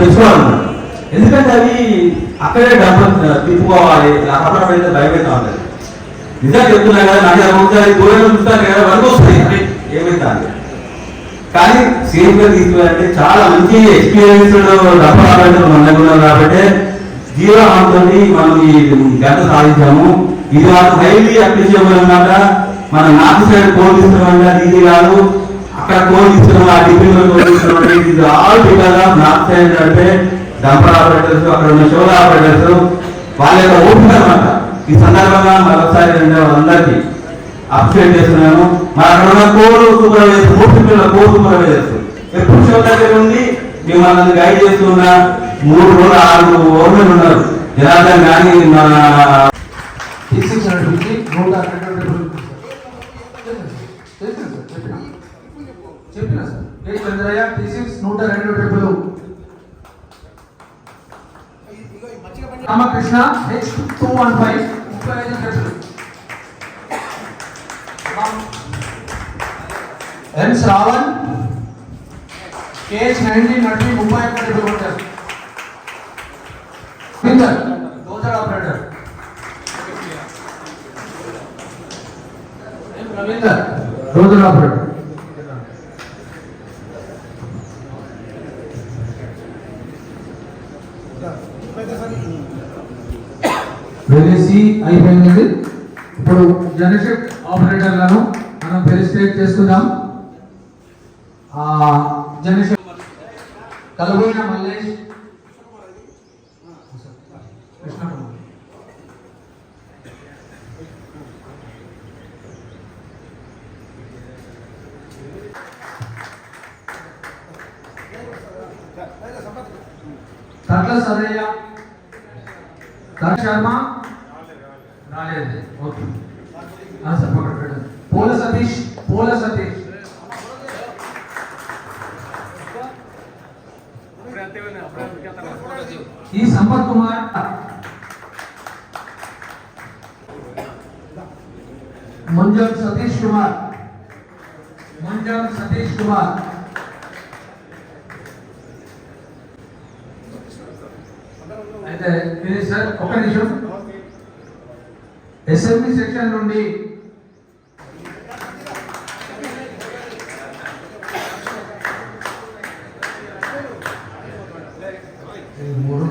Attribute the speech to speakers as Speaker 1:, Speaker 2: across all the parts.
Speaker 1: తెచ్చుకోవాలి ఎందుకంటే అవి అక్కడే డబ్బులు తిప్పుకోవాలి అక్కడ అయితే భయపెడతా ఉంటుంది. నిజంగా చెప్తున్నా కదా నాకు ఒకసారి దూరం చూస్తాను కదా వరకు వస్తుంది అంటే ఏమైతే అది కానీ సేఫ్గా తీసుకురాలంటే చాలా మంచి ఎక్స్పీరియన్స్ డబ్బు మన దగ్గర ఉన్నారు కాబట్టి జీరో అమౌంట్ మనం ఈ గంట సాధించాము. ఇది మాకు హైలీ అప్రిషియబుల్ అనమాట మన నార్త్ సైడ్ పోలీసులు ఇస్తున్నాం ఇది కాదు. అక్కడ కోల్ ఇస్తున్నాం ఆ ఇది ఆల్ ఆఫ్ నార్త్ సైడ్ అంటే డంపర్ ఆపరేటర్స్ అక్కడ ఉన్న ఆపరేటర్స్ వాళ్ళ యొక్క ఓపిక అనమాట. ఈ సందర్భంగా మరొకసారి వాళ్ళందరికీ అప్డేట్ చేస్తున్నాను. మరి అక్కడ ఉన్న కోరు సూపర్వైజర్ మూడు పిల్లల కోరు సూపర్వైజర్స్ ఎప్పుడు షో దగ్గర ఉంది మిమ్మల్ని గైడ్ చేస్తున్న మూడు రోజులు ఆరు ఓర్లు ఉన్నారు. జనార్దన్ గాంధీ మన
Speaker 2: చంద్రయ్య ఫిజిక్స్ నూట రెండు triple Ramakrishna H two one five ముప్పై ఐదు triple M Shravan KS nineteen నడిపి ముప్పై ఒక్క ట్రిపుల్ కొట్టారు ఫింగర్ దోజర్ ఆపరేటర్ రవీందర్ రోజు ఆపరేటర్ వెలిసి అయిపోయింది ఇప్పుడు జనషిప్ ఆపరేటర్లను మనం ఫెలిసిటేట్ చేస్తున్నాం ఆ జనషిప్ మల్లేష్. కృష్ణకుమార్ కట్ల సదయ్య శర్మ. రాలేదు ఓకే ఆ సార్ పక్కన పోల సతీష్ పోల సతీష్ ఈ సంపత్ కుమార్ ముంజల్ సతీష్ కుమార్ ముంజల్ సతీష్ కుమార్ అయితే ఇది సార్ ఒక నిమిషం ఎస్ఎంబి సెక్షన్ నుండి ఇది మూడు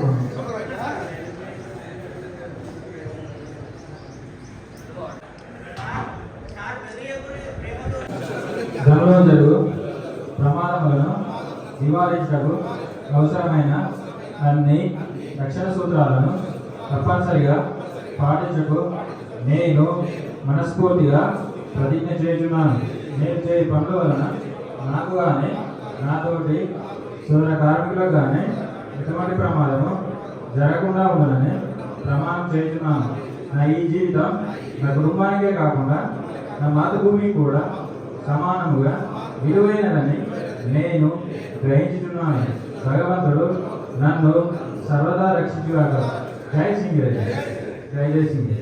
Speaker 3: ప్రమాదములను నివారించటకు అవసరమైన అన్ని రక్షణ సూత్రాలను తప్పనిసరిగా పాటించకు. నేను మనస్ఫూర్తిగా ప్రతిజ్ఞ చేస్తున్నాను నేను చేయి పనుల వలన నాకు కానీ నాతోటి సూర్య కార్మికులకు కానీ ఎటువంటి ప్రమాదము జరగకుండా ఉండాలని ప్రమాణం చేస్తున్నాను నా ఈ జీవితం నా కుటుంబానికే కాకుండా నా మాతృభూమికి కూడా సమానముగా విలువైనదని నేను గ్రహించుతున్నాను భగవంతుడు నన్ను సర్వదా రక్షించుగాక. జై సింగ్ రే జై సింగ్.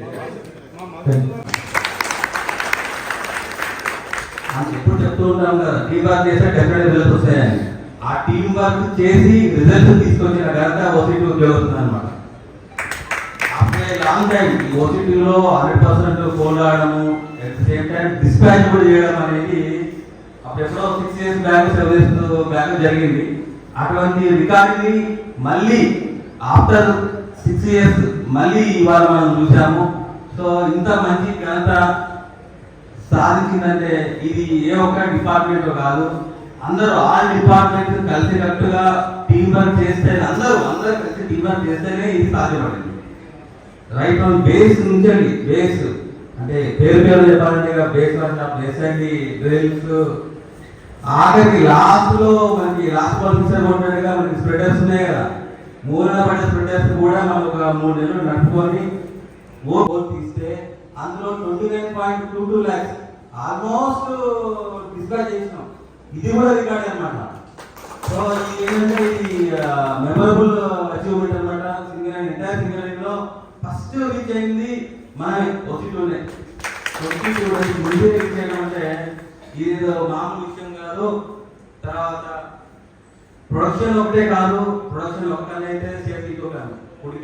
Speaker 1: మనం ఎప్పుడు చెప్తూ ఉంటాం కదా టీం వర్క్ చేస్తే డెఫినెట్ రిజల్ట్స్ వస్తాయని. ఆ టీం వర్క్ చేసి రిజల్ట్స్ తీసుకొచ్చిన ఘనత ఓసీటీ ఉద్యోగస్తుంది అనమాట అప్పుడే లాంగ్ టైం ఈ ఓసీటీలో హండ్రెడ్ పర్సెంట్ ఫోన్ రావడము at the same time dispatch కూడా చేయడం అనేది అప్పుడు ఎప్పుడో six years back seven years back జరిగింది. అటువంటి రికార్డుని మళ్ళీ ఆఫ్టర్ సిక్స్ ఇయర్స్ మళ్ళీ ఇవాళ మనం చూసాము. సో ఇంత మంచి ఘనత సాధించిందంటే ఇది ఏ ఒక్క డిపార్ట్మెంట్ కాదు. అందరూ ఆల్ డిపార్ట్మెంట్ కలిసికట్టుగా టీం వర్క్ చేస్తే అందరూ అందరూ కలిసి టీం వర్క్ చేస్తేనే ఇది సాధ్యపడింది. రైట్ ఆన్ బేస్ నుంచండి బేస్ అంటే పేరు పేరు చెప్పాలంటే బేస్ వర్క్ బేస్ అండి డ్రిల్స్ ఆఖరికి లాస్ట్లో మనకి లాస్ట్ పర్సన్ కొట్టినట్టుగా మనకి స్ప్రెడర్స్ ఉన్నాయి కదా. మూలన పడ్డ స్ప్రెడర్స్ కూడా మనం ఒక మూడు నెలలు నడుపుకొని ఓట్ తీస్తే అందులో twenty nine point two two lakhs. Almost dispatch చేసినాం. ఇది కూడా రికార్డ్ అనమాట సో ఏంటంటే ఇది మెమరబుల్ అచీవ్మెంట్ అనమాట సింగర్ ఎంటైర్ సింగర్లో ఫస్ట్ రీచ్ అయింది మన ఒసిటూనే ఒసిటూ ముందే రీచ్ చేయడం అంటే ఇది మామూలు విషయం కాదు. తర్వాత ప్రొడక్షన్ ఒకటే కాదు. ప్రొడక్షన్ ఒక అయితే సేఫ్టీ ఇంకో కన్ను కుడి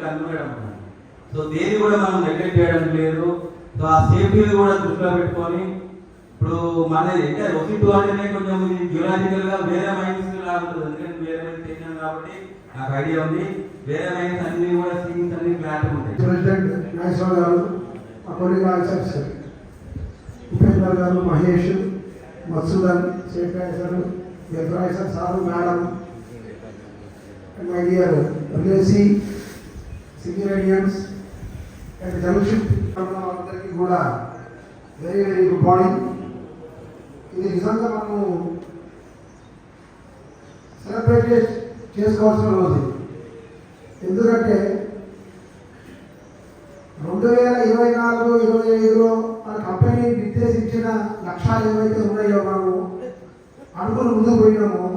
Speaker 1: సో దేన్ని కూడా మనం నెగ్లెక్ట్ చేయడం లేదు. సో ఆ సేఫ్టీని కూడా దృష్టిలో పెట్టుకొని ఇప్పుడు మన అంటే ఒకటి టూ అంటేనే కొంచెం జియోలాజికల్గా వేరే మైండ్స్ లా ఉంటుంది. ఎందుకంటే వేరే మైండ్స్ చేసినాం కాబట్టి నాకు ఐడియా ఉంది. వేరే మైండ్స్ అన్ని కూడా సీన్స్ అన్ని క్లారిటీ ఉంటాయి.
Speaker 4: ప్రెసిడెంట్ నాగేశ్వర గారు అకార్డింగ్ ఆన్సర్స్ ఉపేంద్ర గారు మహేష్ మత్సూదన్ సార్ ఆన్సర్ ఎదురాయిసర్ సారు మేడం మై డియర్ రిలేసి సిగ్నేరియన్స్ అండ్ జర్నలిస్ట్ అందరికీ కూడా వెరీ వెరీ గుడ్ మార్నింగ్ ఇది నిజంగా మనము సెలబ్రేట్ చేసి చేసుకోవాల్సిన రోజు ఎందుకంటే రెండు వేల ఇరవై నాలుగు ఇరవై ఐదులో మన కంపెనీ నిర్దేశించిన లక్ష్యాలు ఏవైతే ఉన్నాయో మనము అనుకుని ముందు పోయినామో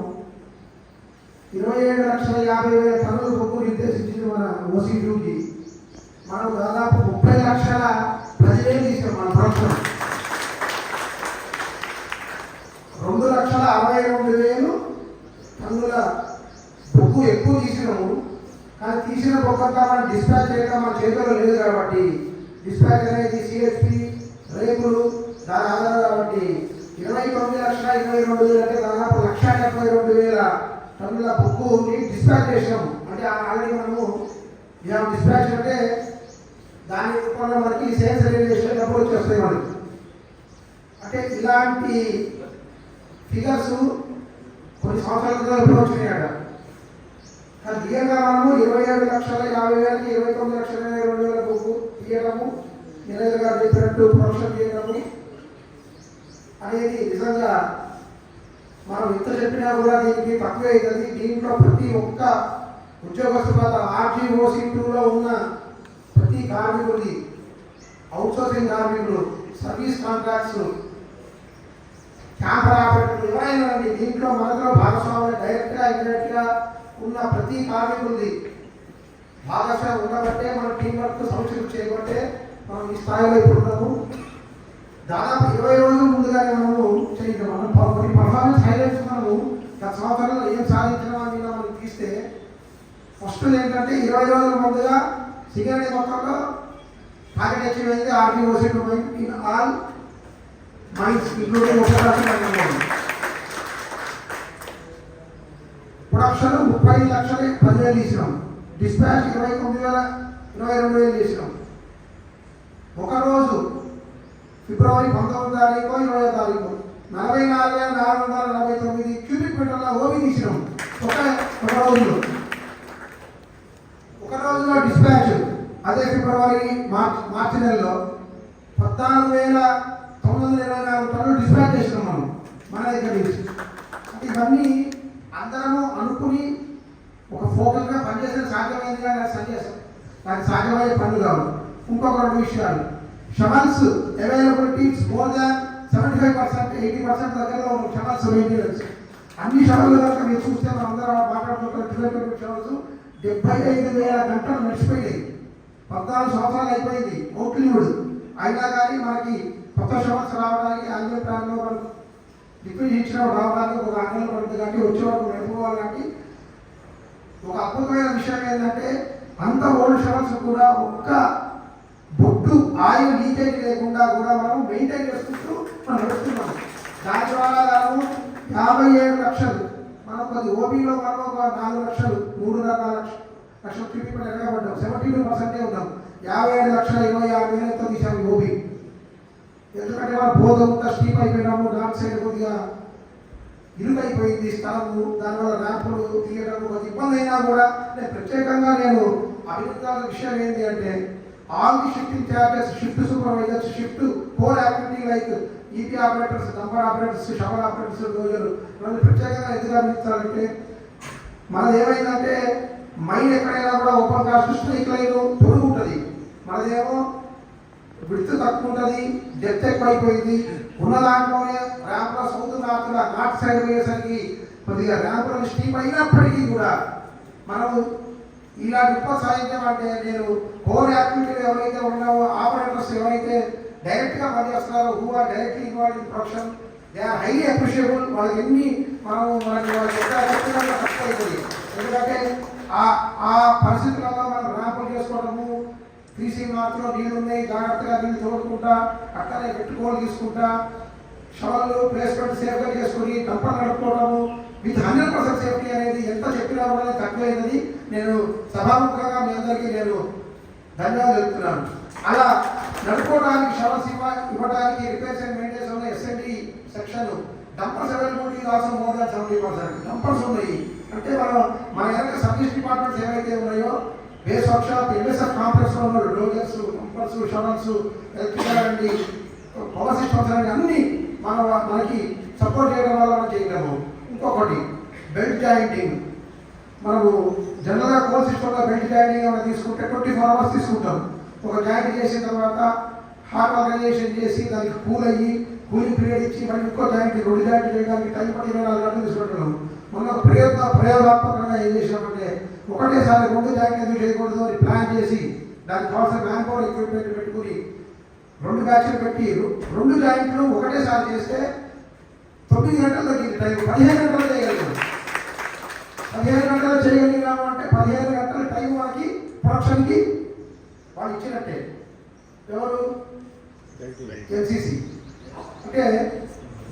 Speaker 4: ఇరవై ఏడు లక్షల యాభై వేల టన్నుల బొగ్గు నిర్దేశించింది మన ఓసీయూకి మనం దాదాపు ముప్పై లక్షల ప్రజలే తీసాం మన ప్రభుత్వం. రెండు లక్షల అరవై రెండు వేలు టన్నుల బొగ్గు ఎక్కువ తీసినాము. కానీ తీసిన బొగ్గంతా మనం డిస్పాచ్ చేయడం మన చేతిలో లేదు కాబట్టి డిస్పాచ్ అనేది సిఎస్పి రేపులు దాని ఆధారం కాబట్టి ఇరవై తొమ్మిది లక్షల ఇరవై రెండు వేలు అంటే దాదాపు లక్ష డెబ్బై రెండు వేల టన్నుల బొగ్గుని డిస్పాచ్ చేసినాము. అంటే ఆల్రెడీ మనము ఇలా డిస్పాచ్ అంటే దాని రూపంలో మనకి సేల్స్ రిలేషన్ డబ్బులు వచ్చేస్తాయి మనకి. అంటే ఇలాంటి ఫిగర్స్ కొన్ని సంవత్సరాల క్రితం అయ్యాడు వచ్చినాయట. కానీ తీయగా మనము ఇరవై ఏడు లక్షల యాభై వేలకి ఇరవై తొమ్మిది లక్షల ఇరవై రెండు వేల బుక్కు తీయడము నిరేంద్ర గారు చెప్పినట్టు ప్రొడక్షన్ చేయడము అనేది నిజంగా మనం ఎంత చెప్పినా కూడా దీనికి తక్కువ అవుతుంది. దీంట్లో ప్రతి ఒక్క ఉద్యోగస్తు పాత్ర సీటులో టూలో ఉన్న ప్రతి కార్మికుడి అవుట్సోర్సింగ్ కార్మికులు సర్వీస్ కాంట్రాక్ట్స్ క్యాంపర్ ఆపరేటర్లు ఎవరైనా దీంట్లో మనలో భాగస్వామ్యం డైరెక్ట్గా ఇండైరెక్ట్గా ఉన్న ప్రతి కార్మికుడిది భాగస్వామ్యం ఉండబట్టే మన టీం వర్క్ సంక్షిప్తం చేయబట్టే మనం ఈ స్థాయిలో ఇప్పుడు ఉన్నాము. దాదాపు ఇరవై రోజుల ముందుగానే మనము చేయడం మనం కొన్ని పర్ఫార్మెన్స్ హైలైట్స్ మనము గత సంవత్సరంలో ఏం సాధించడం అని మనం తీస్తే ఫస్ట్ ఏంటంటే ఇరవై రోజుల ముందుగా సిగరెట్ మొత్తంలో టార్గెట్ అచీవ్ అయింది RTOC in all mines including ఉపరాష్ట్రపతి ప్రొడక్షన్ ముప్పై లక్షల పదివేలు తీసినాం. డిస్పాచ్ ఇరవై తొమ్మిది వేల ఇరవై రెండు వేలు తీసినాం. ఒకరోజు ఫిబ్రవరి పంతొమ్మిది తారీఖు ఇరవై తారీఖు నలభై నాలుగు వేల నాలుగు వందల నలభై తొమ్మిది క్యూబిక్ మీటర్ల ఓవి తీసినాం ఒక ఒక రోజులో ఒక రోజులో డిస్పాచ్ అదే ఫిబ్రవరి మార్చ్ మార్చి నెలలో పద్నాలుగు వేల తొమ్మిది వందల ఇరవై నాలుగు టన్నులు డిస్పాచ్ చేసినాం మనం మన దగ్గర నుంచి. అంటే ఇవన్నీ అందరము అనుకుని ఒక ఫోకస్గా పనిచేసిన సాధ్యమైంది కానీ నాకు సందేశం సాధ్యమయ్యే పనులు కావు. ఇంకొక రెండు విషయాలు. Shovels availability more than seventy five percent eighty percent దగ్గరలో ఉన్న షమల్స్ మెయింటెనెన్స్ అన్ని షమల్ కనుక మీరు చూస్తే మనందరం మాట్లాడుకుంటున్న కిలోమీటర్ డెబ్బై ఐదు వేల గంటలు నడిచిపోయాయి పద్నాలుగు సంవత్సరాలు అయిపోయింది. ఓట్లీవుడ్ అయినా కానీ మనకి కొత్త షమల్స్ రావడానికి ఆంధ్ర ప్రాంతంలో మనకు లిక్విడ్ ఇచ్చిన రావడానికి ఒక ఆందోళన పడుతుంది కాబట్టి వచ్చే వరకు కాబట్టి ఒక అద్భుతమైన విషయం ఏంటంటే అంత ఓల్డ్ షవర్స్ కూడా ఒక్క బొట్టు ఆయిల్ లీకేజ్ లేకుండా కూడా మనం మెయింటైన్ చేసుకుంటూ మనం నడుస్తున్నాం. దాని ద్వారా మనము యాభై ఏడు లక్షలు. మనం కొద్ది ఓబీలో మనం ఒక నాలుగు లక్షలు మూడున్నర లక్షలు. లక్షల క్యూబిక్ మీటర్ ఎగబడ్డాం సెవెంటీ టూ పర్సెంటే ఉన్నాం. యాభై ఏడు లక్షల ఇరవై ఆరు వేలతో తీసాము ఓబీ ఎందుకంటే మనం పోతుంత స్టీప్ అయిపోయినాము నార్త్ సైడ్ కొద్దిగా ఇరుగైపోయింది స్థలము దానివల్ల ర్యాంపులు తీయడం కొద్ది ఇబ్బంది అయినా కూడా నేను ప్రత్యేకంగా నేను అభినందాల విషయం ఏంటి అంటే all the shifting charges shift supervisors shift core activity like EP operators number operators shovel operators రోజులు వాళ్ళు ప్రత్యేకంగా ఎదురు అందించాలంటే మనది ఏమైందంటే మైండ్ ఎక్కడైనా కూడా ఓపెన్ కాస్ట్ స్ట్రైక్ లైన్ పొడుగు ఉంటుంది మనదేమో విడ్త్ తక్కువ ఉంటుంది డెప్త్ ఎక్కువైపోయింది. ఉన్న దాంట్లోనే ర్యాంప్లో సౌత్ నార్త్ నార్త్ సైడ్ పోయేసరికి కొద్దిగా ర్యాంప్లో స్టీప్ అయినప్పటికీ కూడా మనము ఇలాంటి ఉప సాహిత్యం అంటే నేను కోర్ యాక్టివిటీలు ఎవరైతే ఉన్నావో ఆపరేటర్స్ ఎవరైతే డైరెక్ట్గా పనిచేస్తున్నారో who are directly involve in production they are highly appreciable. వాళ్ళకి ఎన్ని మనం మనకి వాళ్ళకి ఎంత అవుతుంది ఎందుకంటే ఆ ఆ పరిస్థితులలో మనం ర్యాంపులు చేసుకోవడము తీసి మాత్రం నీళ్ళు ఉన్నాయి జాగ్రత్తగా నీళ్ళు తోడుకుంటా అక్కడే పెట్టుకోలు తీసుకుంటా షవర్లు ప్లేస్మెంట్ సేఫ్గా చేసుకుని కంపలు నడుపుకోవడము విత్ హండ్రెడ్ పర్సెంట్ సేఫ్టీ అనేది ఎంత చెప్పినా కూడా తక్కువైనది. నేను సభాముఖంగా మీ అందరికీ నేను ధన్యవాదాలు చెప్తున్నాను. అలా నడుపుకోవడానికి షవర్ సీమ ఇవ్వడానికి రిపేర్స్ అండ్ మెయింటెన్స్ ఉన్న ఎస్ఎండి సెక్షన్ డంపర్స్ అవైలబిలిటీ కాసం more than seventy percent. Dumpers ఉన్నాయి. అంటే మనం మన సర్వీస్ డిపార్ట్మెంట్స్ ఏవైతే ఉన్నాయో బేస్ వర్క్ షాప్ ఎంఎస్ఎఫ్ కాంప్లెక్స్లో ఉన్నారు డోగర్స్ పంపర్స్ షవర్స్ ఎలక్ట్రికల్ అండి పవర్ సిస్టమ్స్ అండి అన్ని మన మనకి సపోర్ట్ చేయడం వల్ల మనం చేయగలము. ఇంకొకటి బెల్ట్ జాయింటింగ్. మనము జనరల్గా కోల్ సిస్టంలో బెల్ట్ జాయింటింగ్ ఏమైనా తీసుకుంటే ట్వంటీ ఫోర్ అవర్స్ తీసుకుంటాం. ఒక జాయింట్ చేసిన తర్వాత హార్ట్ ఆర్గనైజేషన్ చేసి దానికి కూల్ అయ్యి కూలింగ్ పీరియడ్ ఇచ్చి మళ్ళీ ఇంకో జాయింట్ రెండు జాయింట్ చేయడానికి టైం పడి ఇరవై నాలుగు గంటలు తీసుకుంటున్నాం. మొన్న ప్రయోగ ప్రయోగాత్మక ప్రయోగాత్మకంగా ఏం చేసామంటే ఒకటేసారి రెండు జాయింట్ ఎందుకు చేయకూడదు అని ప్లాన్ చేసి దానికి కావాల్సిన మ్యాన్ పవర్ ఎక్విప్మెంట్ పెట్టుకుని రెండు బ్యాచ్లు పెట్టి రెండు జాయింట్లు ఒకటేసారి చేస్తే తొమ్మిది గంటలు తగ్గింది టైం పదిహేను గంటలు చేయగలిగాం పదిహేను గంటలు చేయగలిగినాము అంటే పదిహేను గంటల టైం మనకి ప్రొడక్షన్కి వాళ్ళు ఇచ్చినట్టే. ఎవరు? ఎన్సీసీ అంటే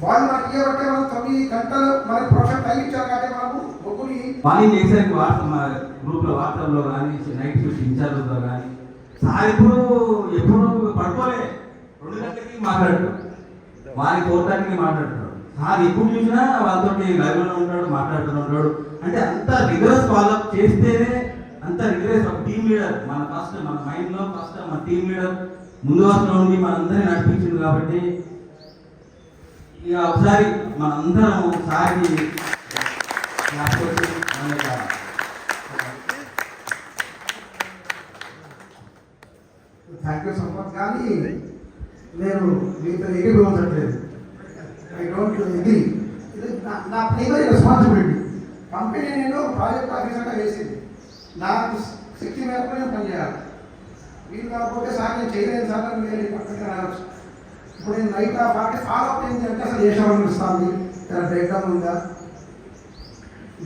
Speaker 4: వాళ్ళు మనకి ఇవ్వబట్టే మనం తొమ్మిది గంటలు మనకి ప్రొడక్షన్ టైం ఇచ్చారు కాబట్టి మనము ముగ్గురి
Speaker 1: మార్నింగ్ చేసాక వాట్సాప్ మా గ్రూప్లో వాట్సాప్లో కానీ నైట్ షిఫ్ట్ ఇన్ఛార్జ్లో కానీ సార్ ఇప్పుడు ఎప్పుడు పడుకోలే. రెండు గంటలకి మాట్లాడు వారి ఫోర్ థర్టీకి మాట్లాడుతున్నాడు సార్ ఎప్పుడు చూసినా వాళ్ళతోటి లైవ్లో ఉంటాడు మాట్లాడుతూ ఉంటాడు. అంటే అంత రిగరస్ ఫాలోఅప్ చేస్తేనే అంత రిగరస్ ఒక టీమ్ లీడర్ మన ఫస్ట్ మన మైండ్లో ఫస్ట్ మన టీమ్ లీడర్ ముందు వరుసలో ఉండి మనందరినీ నడిపించింది కాబట్టి ఇక ఒకసారి మనందరం ఒకసారి
Speaker 4: థ్యాంక్ యూ సో మచ్ కానీ నేను మీతో ఎగిరి ఎగిరిపోతట్లేదు ఐ డోంట్ ఎగిరి ఇది నా- ప్రైమరీ రెస్పాన్సిబిలిటీ కంపెనీ నేను ప్రాజెక్ట్ ఆఫీసర్గా వేసింది. నాకు శక్తి మేరకు నేను పనిచేయాలి. మీరు కాకపోతే సార్ నేను చేయలేదు సార్ మీరు పక్కన రావచ్చు. ఇప్పుడు నేను నైట్ ఆ పార్టీ ఫాలో అప్ ఏంటి అంటే అసలు ఏ షవర్ ఇస్తుంది ఇలా బ్రేక్ డౌన్ ఉందా?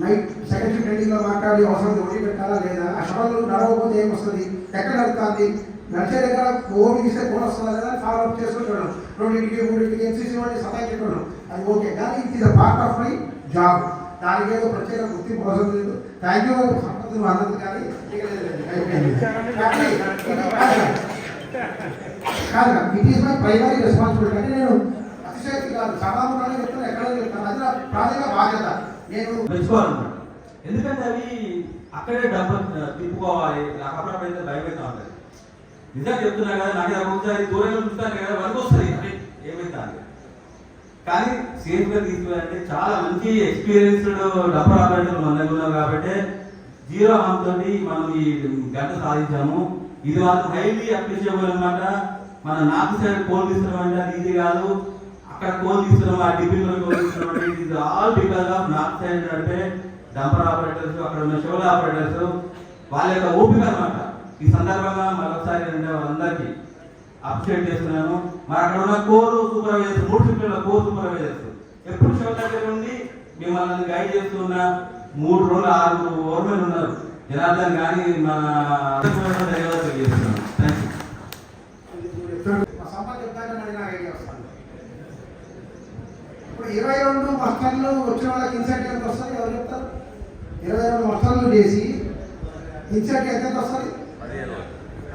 Speaker 4: నైట్ సెకండ్ షిఫ్ట్ ఎండింగ్లో మాట్లాడి అవసరం ఓటీ పెట్టాలా లేదా? ఆ షవర్లు నడవకపోతే ఏమొస్తుంది ఎక్కడ నడుస్తుంది? నడిచే దగ్గర ఓపీ ఇస్తే ఫోన్ వస్తుందా లేదా? ఫాలో అప్ చేసుకుని చూడడం. రెండింటికి మూడింటికి ఎన్సీసీ సహాయం చెప్పడం. అది ఓకే కానీ it is a part of my job దానికి ఏదో ప్రత్యేక గుర్తింపు అవసరం లేదు. థ్యాంక్ యూ సంపత్తులు అన్నది కానీ కాదు. It is my primary responsibility అంటే నేను అతిశక్తి కాదు సభాముఖంగా చెప్తాను ఎక్కడ చెప్తాను అది నా ప్రాథమిక బాధ్యత. నేను
Speaker 1: మెచ్చుకోవాలన్నమాట ఎందుకంటే అవి అక్కడే డబ్బు తిప్పుకోవాలి. నాకు అప్పుడప్పుడైతే భయం ఉంటుంది. నిజంగా చెప్తున్నా కదా నాకు ఒకసారి దూరంగా చూస్తాను కదా వరకు వస్తుంది. అరే ఏమైతే అని కానీ సేఫ్గా గా చాలా మంచి ఎక్స్పీరియన్స్డ్ డబ్బు ఆపరేటర్లు మన దగ్గర ఉన్నాం కాబట్టి జీరో హామ్ తోటి మనం ఈ గంట సాధించాము. ఇది మాత్రం హైలీ అప్రిషియబుల్ అనమాట మన నార్త్ సైడ్ కోల్ తీసుకున్నాం అంటే అది ఇది కాదు. అక్కడ కోల్ తీసుకున్నాం ఆ డిపిలో కోల్ తీసుకున్నాం అంటే is all because of north side అంటే డంపర్ ఆపరేటర్స్ అక్కడ ఉన్న షోల్ ఆపరేటర్స్ వాళ్ళ యొక్క ఓపిక అనమాట ఈ సందర్భంగా మరొకసారి అంటే వాళ్ళందరికీ అప్డేట్ చేస్తున్నాను. మరి అక్కడ ఉన్న కోర్ సూపర్వైజర్స్ మూడు షిఫ్ట్ల కోర్ సూపర్వైజర్స్ ఎప్పుడు షో దగ్గర ఉండి మిమ్మల్ని గైడ్ చేస్తున్న మూడు రోజులు ఆరు ఓర్మెన్ ఉన్నారు. జనార్దన్ కానీ మన ధన్యవాదాలు తెలియజేస్తున్నాను థ్యాంక్ యూ
Speaker 4: మా సంపద చెప్తాక మళ్ళీ నాకు ఐడియా వస్తుంది ఇప్పుడు ఇరవై వచ్చిన వాళ్ళకి ఇన్సెంటివ్ ఎంత వస్తుంది ఎవరు చెప్తారు? ఇరవై రెండు మస్టర్లు చేసి ఇన్సెంటివ్ ఎంత ఎంత వస్తుంది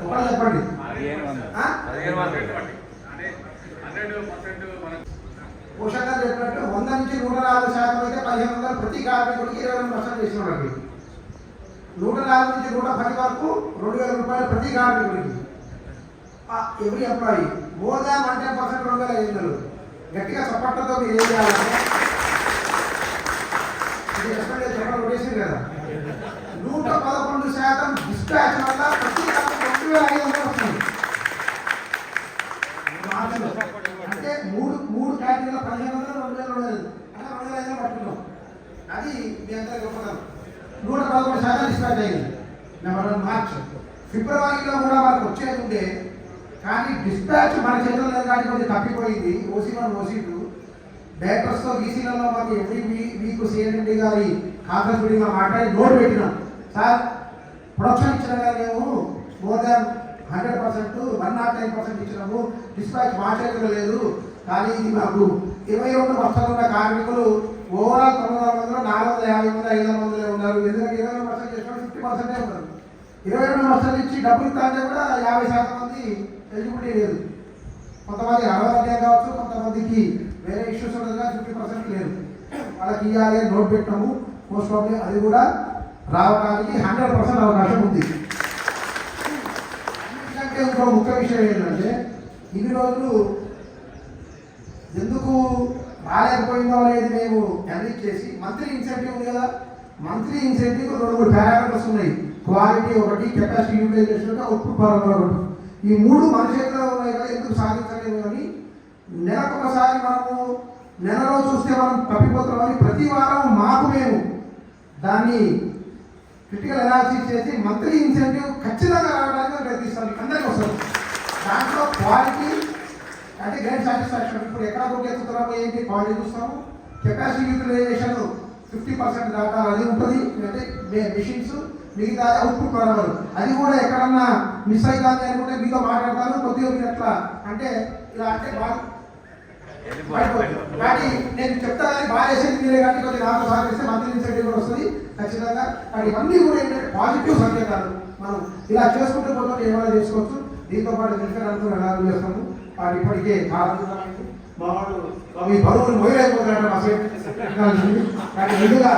Speaker 4: ఒకటి చెప్పండి. పోషకాలు చెప్పినట్టు వంద నుంచి నూట నాలుగు శాతం అయితే పదిహేను వందలు ప్రతి కార్మికుడికి ఇరవై రెండు మస్టర్లు చేసిన వాళ్ళకి నూట నాలుగు నుంచి నూట పది వరకు రెండు వేల రూపాయలు ప్రతి కార్మికుడికి. ఎవరి employee more than one percent రెండు వేల ఐదు వందలు. గట్టిగా చప్పట్లతో మీరు ఏం చేయాలంటే ఇది ఎస్పెండ్ చెప్పడం కదా. నూట పదకొండు శాతం డిస్పాచ్ వల్ల ప్రతి రెండు వేల ఐదు వందలు వస్తుంది. అంటే మూడు మూడు కేటగిరీల పదిహేను వందలు రెండు వేల రెండు వేలు అంటే రెండు వేల ఐదు పట్టుకున్నాం. అది మీ అందరికీ గొప్పతనం? నూట పదకొండు శాతం డిస్పాచ్ అయింది. నెంబర్ వన్ మార్చ్ ఫిబ్రవరిలో కూడా మనకు వచ్చేది ఉండే కానీ డిస్పాచ్ మన చేతుల్లో లేదు కానీ కొంచెం తప్పిపోయింది. OC one OC two. డైరెక్టర్స్తో వీసీలలో మాకు ఎవ్రీ వీక్ సిఎన్ఎండి గారి కాంగ్రెస్ మీటింగ్లో మాట్లాడి నోట్ పెట్టినాం. సార్ ప్రొడక్షన్ ఇచ్చిన కానీ మేము more than hundred percent one nought nine percent ఇచ్చినాము. డిస్పాచ్ మా లేదు. కానీ ఇది మాకు ఇరవై రెండు బస్తాలు ఉన్న కార్మికులు ఓవరాల్ తొమ్మిది వందల మందిలో నాలుగు వందల యాభై మంది ఐదు వందల మందిలో ఉన్నారు. ఎందుకంటే ఇరవై రెండు పర్సెంట్ చేసిన ఫిఫ్టీ పర్సెంటే ఉన్నారు. ఇరవై రెండు పర్సెంట్ ఇచ్చి డబ్బులు ఇస్తాంటే కూడా యాభై శాతం మంది ఎలిజిబిలిటీ లేదు. కొంతమంది అరవై కావచ్చు కొంతమందికి వేరే ఇష్యూస్ ఉండదు కానీ ఫిఫ్టీ పర్సెంట్ లేదు. వాళ్ళకి ఇవ్వాలి అని నోట్ పెట్టాము మోస్ట్ ప్రాబ్లీ అది కూడా రావడానికి హండ్రెడ్ పర్సెంట్ అవకాశం ఉంది. ఎందుకంటే ఇంకో ముఖ్య విషయం ఏంటంటే ఇన్ని రోజులు ఎందుకు రాలేకపోయిందో అనేది మేము అనలైజ్ చేసి మంత్లీ ఇన్సెంటివ్ ఉంది కదా మంత్లీ ఇన్సెంటివ్ రెండు మూడు పారామీటర్స్ ఉన్నాయి. క్వాలిటీ ఒకటి కెపాసిటీ యూటిలైజేషన్ ఒకటి అవుట్పుట్ పరంగా ఒకటి. ఈ మూడు మన చేతిలో ఉన్నాయి కదా ఎందుకు సాధించలేము అని నెలకొకసారి మనము నెలలో చూస్తే మనం తప్పిపోతున్నామని ప్రతి వారం మాకు మేము దాన్ని క్రిటికల్ అనాలిసిస్ చేసి మంత్లీ ఇన్సెంటివ్ ఖచ్చితంగా రావడానికి మేము ప్రయత్నిస్తాం మీకు అందరికీ వస్తుంది. దాంట్లో క్వాలిటీ అంటే గ్రేట్ సాటిస్ఫాక్షన్ ఇప్పుడు ఎక్కడ కొట్టేస్తున్నామో ఏంటి? క్వాలిటీ చూస్తాము. కెపాసిటీ యూటిలైజేషన్ ఫిఫ్టీ పర్సెంట్ దాకా అది ఉంటుంది. అంటే మిషన్స్ మిగతా అవుట్పుట్ పరవరు అది కూడా ఎక్కడన్నా మిస్ అవుతుంది అనుకుంటే మీతో మాట్లాడతాను. కొద్దిగా మీరు అట్లా అంటే ఇలా అంటే బాగా కానీ నేను చెప్తా కానీ బాగా మీరే కానీ కొద్దిగా నాకు సహకరిస్తే మంత్రి ఇన్సెంటివ్ కూడా వస్తుంది. ఖచ్చితంగా. కానీ ఇవన్నీ కూడా ఏంటంటే పాజిటివ్ సంకేతాలు. మనం ఇలా చేసుకుంటూ పోతే ఏమైనా చేసుకోవచ్చు. దీంతో పాటు వెల్ఫేర్ అందరూ ఎలా చేస్తాము. వాటి ఇప్పటికే చాలా మా వాళ్ళు మీ బరువులు మోయలేకపోతున్నారంటే మా సేఫ్టీ కానీ ముందుగా